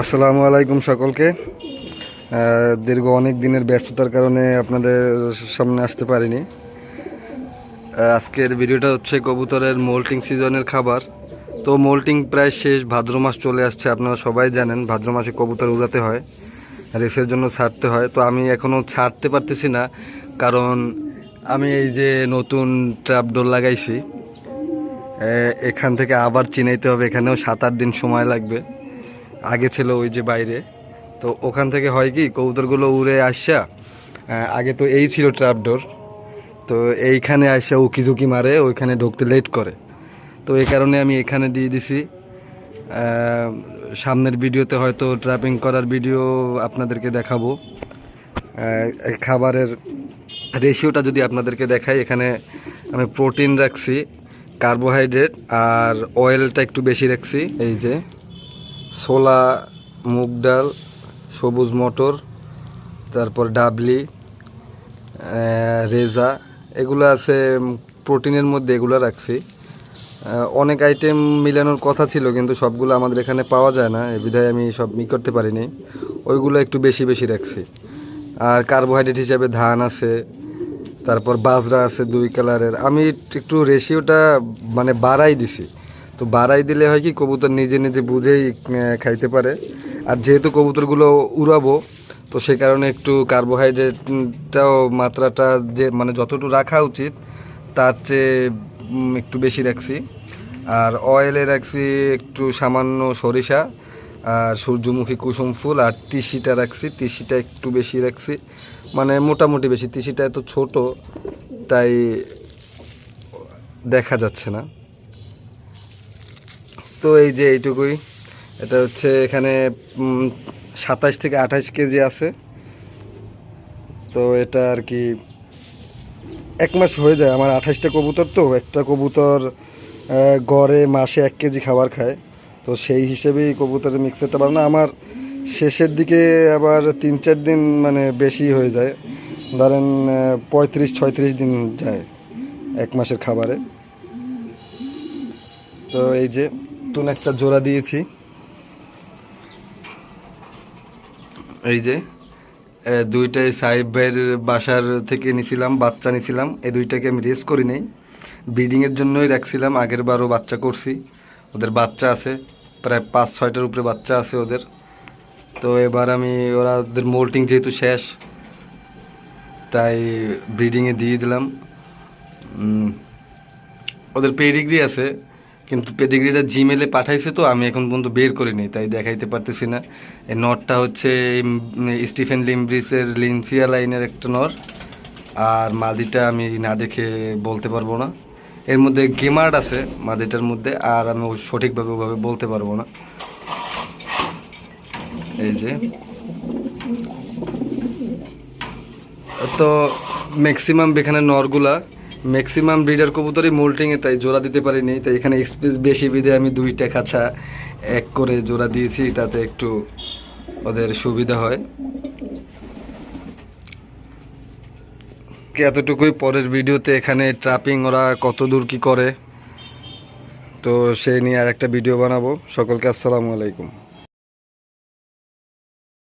আসসালামু আলাইকুম সকলকে। দীর্ঘ অনেক দিনের ব্যস্ততার কারণে আপনাদের সামনে আসতে পারিনি। আজকের ভিডিওটা হচ্ছে কবুতরের মোল্টিং সিজনের খাবার। তো মোল্টিং প্রায় শেষ, ভাদ্র মাস চলে আসছে, আপনারা সবাই জানেন, ভাদ্র মাসে কবুতর উড়াতে হয়, রেসের জন্য ছাড়তে হয়। তো আমি এখনও ছাড়তে পারতেছি না, কারণ আমি এই যে নতুন ট্র্যাপডোর লাগাইছি এখান থেকে আবার চিনাইতে হবে, এখানেও সাত আট দিন সময় লাগবে। আগে ছিল ওই যে বাইরে। তো ওখান থেকে হয় কি, কবুতরগুলো উড়ে আসা আগে তো এই ছিল ট্র্যাপডোর তো এইখানে আসা উকি ঝুঁকি মারে, ওইখানে ঢুকতে লেট করে। তো এই কারণে আমি এখানে দিয়ে দিছি। সামনের ভিডিওতে হয়তো ট্র্যাপিং করার ভিডিও আপনাদেরকে দেখাবো। খাবারের রেশিওটা যদি আপনাদেরকে দেখাই, এখানে আমি প্রোটিন রাখছি কার্বোহাইড্রেট আর অয়েলটা একটু বেশি রাখছি, এই যে। ছোলা, মুগ ডাল, সবুজ মটর, তারপর ডাবলি রেজা, এগুলো আছে প্রোটিনের মধ্যে এগুলো রাখছি। অনেক আইটেম মিলানোর কথা ছিল, কিন্তু সবগুলো আমাদের এখানে পাওয়া যায় না এই বিধায় আমি সব ই করতে পারিনি। ওইগুলো একটু বেশি বেশি রাখছি। আর কার্বোহাইড্রেট হিসাবে ধান আছে, তারপর বাজরা আছে দুই কালারের আমি একটু রেশিওটা মানে বাড়াই দিছি। তো বাড়াই দিলে হয় কি কবুতর নিজে নিজে বুঝেই খাইতে পারে। আর যেহেতু কবুতরগুলো উড়াবো, তো সে কারণে একটু কার্বোহাইড্রেটটাও মাত্রাটা যে মানে যতটুকু রাখা উচিত, তার চেয়ে একটু বেশি রাখছি। আর অয়েলে রাখছি একটু সামান্য সরিষা, আর সূর্যমুখী কুসুম ফুল, আর তিসিটা রাখছি। তিসিটা একটু বেশি রাখছি। মানে মোটামুটি বেশি, তিসিটা এত ছোট, তাই দেখা যাচ্ছে না। তো এই যে এইটুকুই। এটা হচ্ছে এখানে সাতাশ থেকে আঠাশ কেজি আছে। তো এটা আর কি এক মাস হয়ে যায়। আমার আঠাশটা কবুতর তো, একটা কবুতর গড়ে মাসে এক কেজি খাবার খায়। তো সেই হিসেবেই কবুতরের মিক্সারটা বানানো। আমার শেষের দিকে আবার তিন চার দিন মানে বেশি হয়ে যায়। ধরেন পঁয়ত্রিশ, ছয়ত্রিশ দিন যায় এক মাসের খাবারে। তো এই যে নতুন একটা জোড়া দিয়েছি। এই যে দুইটাই সাহেব ভাইয়ের বাসার থেকে নিছিলাম, বাচ্চা নিছিলাম এই দুইটাকে আমি রেস করি নেই। ব্রিডিংয়ের জন্যই রাখছিলাম, আগের বারও বাচ্চা করছি। ওদের বাচ্চা আছে, প্রায় পাঁচ, ছয়টার উপরে বাচ্চা আছে ওদের। তো এবার আমি, ওরা ওদের মোল্টিং যেহেতু শেষ, তাই ব্রিডিংয়ে দিয়ে দিলাম। ওদের পেডিগ্রি আছে কিন্তু পেডিগ্রিটা জিমেলে পাঠাইছে তো, আমি এখন পর্যন্ত বের করিনি, তাই দেখাইতে পারতেছি না। এই নটটা হচ্ছে স্টিফেন লিমব্রিসের লিনসিয়া লাইনের একটা নর, আর মাদিটা আমি না দেখে বলতে পারব না। এর মধ্যে গেমার্ড আছে মাদিটার মধ্যে, আর আমি সঠিকভাবে ওভাবে বলতে পারব না। এই যে। তো ম্যাক্সিমাম এখানে নরগুলা ম্যাক্সিমাম ব্রিডার কবুতরই মোল্টিংয়ে তাই জোড়া দিতে পারিনি। তাই এখানে স্পেস বেশি বিধে আমি দুইটা কাছা এক করে জোড়া দিয়েছি, তাতে একটু ওদের সুবিধা হয়। এতটুকুই পরের ভিডিওতে, এখানে ট্রাপিং ওরা কত দূর কি করে, তো সেই নিয়ে আর একটা ভিডিও বানাবো। সকলকে আসসালামু আলাইকুম।